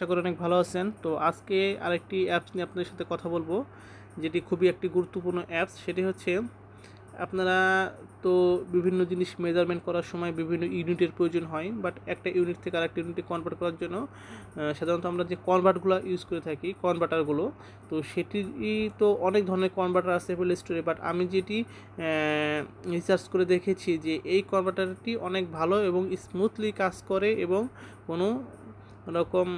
আশা করি অনেক ভালো আছেন। তো আজকে আরেকটি অ্যাপস নিয়ে আপনাদের সাথে কথা বলব, যেটি খুবই একটি গুরুত্বপূর্ণ অ্যাপস সেটি হচ্ছে, আপনারা তো বিভিন্ন জিনিস মেজারমেন্ট করার সময় বিভিন্ন ইউনিটের প্রয়োজন হয় বাট একটা ইউনিট থেকে আরেকটা ইউনিটে কনভার্ট করার জন্য সাধারণত আমরা যে কনভার্টগুলো ইউজ করে থাকি কনভার্টারগুলো তো সেটি তো অনেক ধরনের কনভার্টার আছে প্লে স্টোরে বাট আমি যেটি রিসার্চ করে দেখেছি যে এই কনভার্টারটি অনেক ভালো এবং স্মুথলি কাজ করে এবং কোনো রকম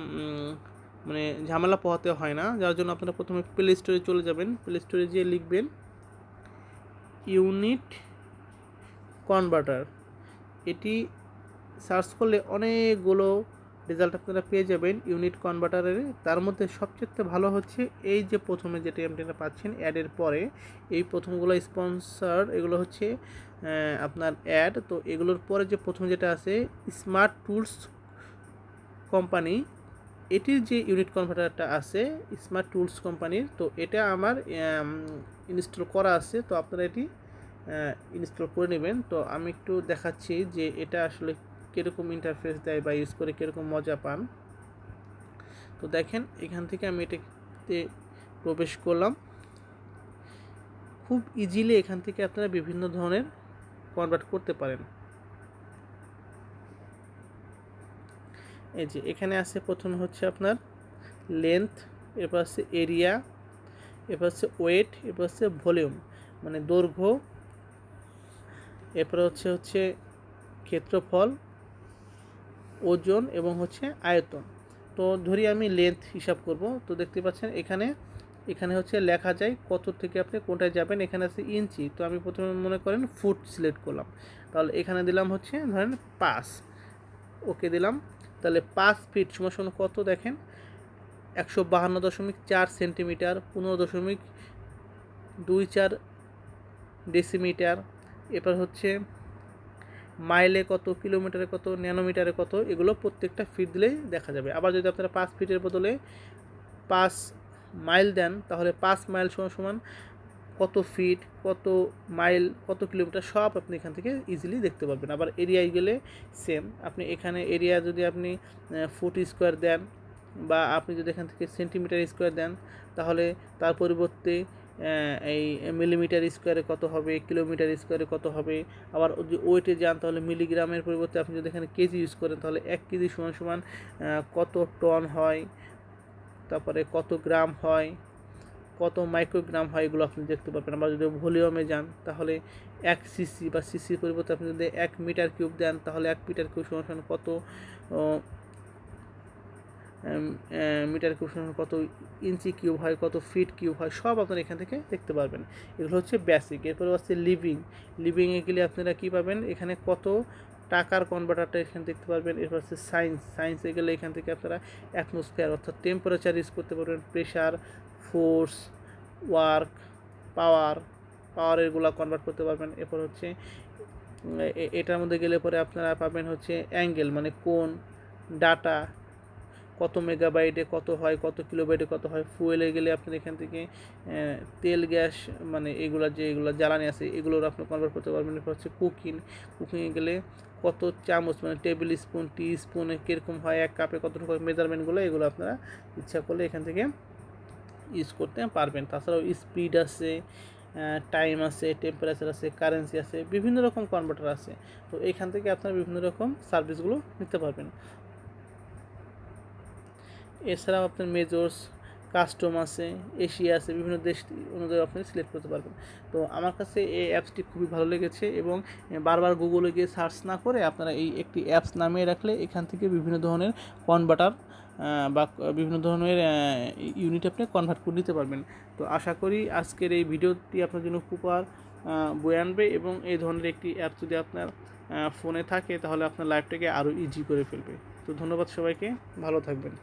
মানে ঝামেলা পোহাতে হয় না। যার জন্য আপনারা প্রথমে প্লে স্টোরে চলে যাবেন। প্লে স্টোরে যেয়ে লিখবেন ইউনিট কনভার্টার এটি সার্চ করলে অনেকগুলো রেজাল্ট আপনারা পেয়ে যাবেন ইউনিট কনভার্টারের তার মধ্যে সবচেয়ে ভালো হচ্ছে এই যে প্রথমে যেটি আপনারা পাচ্ছেন অ্যাডের পরে, এই প্রথমগুলো স্পন্সর এগুলো হচ্ছে আপনার অ্যাড তো এগুলোর পরে যে প্রথম যেটা আছে স্মার্ট টুলস কোম্পানি, এটির যে ইউনিট কনভার্টারটা আছে স্মার্ট টুলস কোম্পানির, তো এটা আমার ইনস্টল করা আছে, তো আপনারা এটি ইনস্টল করে নেবেন। তো আমি একটু দেখাচ্ছি যে এটা আসলে কীরকম ইন্টারফেস দেয় বা ইউজ করে কীরকম মজা পান। তো দেখেন, এখান থেকে আমি এটাতে প্রবেশ করলাম। খুব ইজিলি এখান থেকে আপনারা বিভিন্ন ধরনের কনভার্ট করতে পারেন। এই যে এখানে আছে প্রথমে হচ্ছে আপনার লেন্থ এরপর আছে এরিয়া এরপর হচ্ছে ওয়েট এরপর হচ্ছে ভলিউম মানে দৈর্ঘ্য, এরপর হচ্ছে হচ্ছে ক্ষেত্রফল, ওজন এবং হচ্ছে আয়তন। তো ধরি আমি লেন্থ হিসাব করব। তো দেখতে পাচ্ছেন এখানে এখানে হচ্ছে লেখা যায় কত থেকে আপনি কোনটায় যাবেন। এখানে আছে ইঞ্চি। তো আমি প্রথমে মনে করেন ফুট সিলেক্ট করলাম। তাহলে এখানে দিলাম হচ্ছে ধরেন পাস ওকে দিলাম। তাহলে পাঁচ ফিট সমান কত দেখেন? একশো বাহান্ন দশমিক চার সেন্টিমিটার, পনেরো দশমিক দুই চার ডেসিমিটার। এবার হচ্ছে মাইলে কত, কিলোমিটারে কত, ন্যানোমিটারে কত, এগুলো প্রত্যেকটা ফিট দিলেই দেখা যাবে। আবার যদি আপনারা পাঁচ ফিটের বদলে পাঁচ মাইল দেন, তাহলে পাঁচ মাইল সমান সমান কত ফিট, কত মাইল, কত কিলোমিটার, সব আপনি এখান থেকে ইজিলি দেখতে পারবেন। আবার এরিয়ায় গেলে সেম আপনি এখানে এরিয়া যদি আপনি ফুট স্কোয়ার দেন বা আপনি যদি এখান থেকে সেন্টিমিটার স্কোয়ার দেন, তাহলে তার পরিবর্তে এই মিলিমিটার স্কোয়ারে কত হবে কিলোমিটার স্কোয়ারে কত হবে। আবার যদি ওয়েটে যান, তাহলে মিলিগ্রামের পরিবর্তে আপনি যদি এখানে কেজি ইউজ করেন, তাহলে এক কেজি সমান সমান কত টন হয়, তারপরে কত গ্রাম হয় কত মাইক্রোগ্রাম হয় এগুলো আপনি দেখতে পারবেন। আবার যদি ভলিউমে যান, তাহলে এক সিসি বা সিসির পরিবর্তে আপনি যদি এক মিটার কিউব দেন, তাহলে এক মিটার কিউব সমান কত মিটার কিউব কত ইঞ্চি কিউব হয়, কত ফিট কিউব হয়, সব আপনারা এখান থেকে দেখতে পারবেন। এগুলো হচ্ছে বেসিক এরপরে হচ্ছে লিভিং লিভিংয়ে গেলে আপনারা কী পাবেন? এখানে কত টাকার কনভার্টারটা এখানে দেখতে পারবেন। এরপর হচ্ছে সায়েন্স সায়েন্সে গেলে এখান থেকে আপনারা অ্যাটমসফিয়ার অর্থাৎ টেম্পারেচার ইউজ করতে পারবেন। Pressure force work power power এগুলো কনভার্ট করতে পারবেন। এরপর হচ্ছে এটার মধ্যে গেলে পরে আপনারা পাবেন হচ্ছে অ্যাঙ্গেল মানে কোন ডাটা কত মেগাবাইটে কত হয়, কত কিলোবাইটে কত হয় ফুয়েলে গেলে আপনার এখান থেকে তেল, গ্যাস মানে এগুলো যে এগুলো জ্বালানি আছে, এগুলোর আপনি কনভার্ট করতে পারবেন। এরপর হচ্ছে কুকিং কুকিংয়ে গেলে কত চামচ মানে টেবিল স্পুন টি স্পুনে কীরকম হয়, এক কাপে কত রকম মেজারমেন্টগুলো এগুলো আপনারা ইচ্ছা করলে এখান থেকে ইউজ করতে পারবেন। তাছাড়াও স্পিড আছে টাইম আছে টেম্পারেচার আছে কারেন্সি আছে, বিভিন্ন রকম কনভার্টার আছে। তো এখান থেকে আপনারা বিভিন্ন রকম সার্ভিসগুলো নিতে পারবেন। এছাড়াও আপনার মেজর্স কাস্টম আছে, এশিয়া আছে, বিভিন্ন দেশ অনুযায়ী আপনি সিলেক্ট করতে পারবেন। তো আমার কাছে এই অ্যাপসটি খুবই ভালো লেগেছে এবং বারবার গুগলে গিয়ে সার্চ না করে আপনারা এই একটি অ্যাপস নামিয়ে রাখলে এখান থেকে বিভিন্ন ধরনের কনভার্টার বা বিভিন্ন ধরনের ইউনিট আপনি কনভার্ট করে নিতে পারবেন। তো আশা করি আজকের এই ভিডিওটি আপনার জন্য উপকার বয়ে আনবে এবং এই ধরনের একটি অ্যাপ যদি আপনার ফোনে থাকে তাহলে আপনার লাইফটাকে আরও ইজি করে ফেলবে। তো ধন্যবাদ সবাইকে, ভালো থাকবেন।